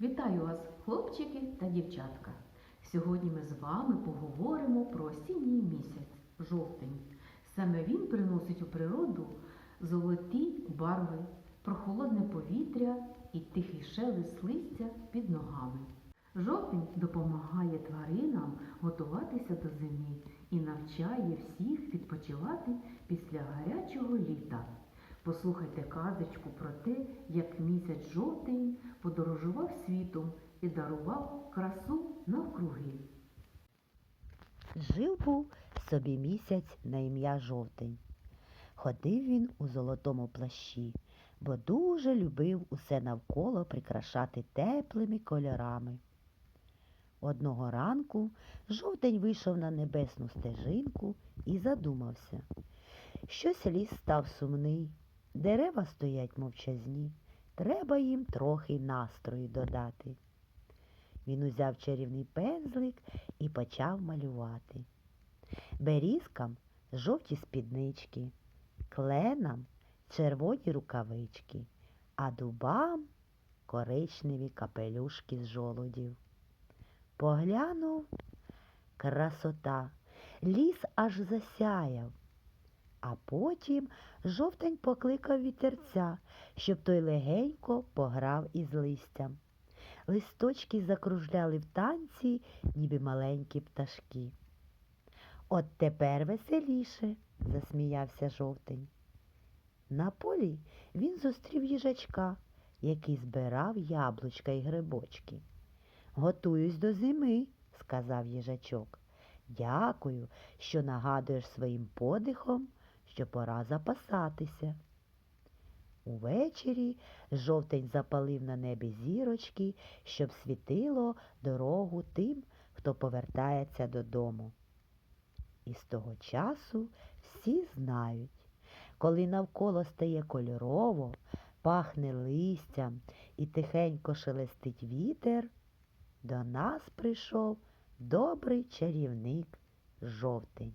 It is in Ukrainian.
Вітаю вас, хлопчики та дівчатка. Сьогодні ми з вами поговоримо про осінній місяць жовтень. Саме він приносить у природу золоті барви, прохолодне повітря і тихий шелест листя під ногами. Жовтень допомагає тваринам готуватися до зими і навчає всіх відпочивати після гарячого літа. Послухайте казочку про те, як місяць жовтень подорожував світом і дарував красу навкруги. Жив був собі місяць на ім'я Жовтень. Ходив він у золотому плащі, бо дуже любив усе навколо прикрашати теплими кольорами. Одного ранку жовтень вийшов на небесну стежинку і задумався. Щось ліс став сумний, дерева стоять мовчазні, треба їм трохи настрою додати. Він узяв чарівний пензлик і почав малювати. Берізкам жовті спіднички, кленам червоні рукавички, а дубам коричневі капелюшки з жолудів. Поглянув красота, ліс аж засяяв. А потім жовтень покликав вітерця, щоб той легенько пограв із листям. Листочки закружляли в танці, ніби маленькі пташки. От тепер веселіше, засміявся жовтень. На полі він зустрів їжачка, який збирав яблучка і грибочки. Готуюсь до зими, сказав їжачок. Дякую, що нагадуєш своїм подихом, що пора запасатися. Увечері жовтень запалив на небі зірочки, щоб світило дорогу тим, хто повертається додому. І з того часу всі знають, коли навколо стає кольорово, пахне листям і тихенько шелестить вітер, до нас прийшов добрий чарівник жовтень.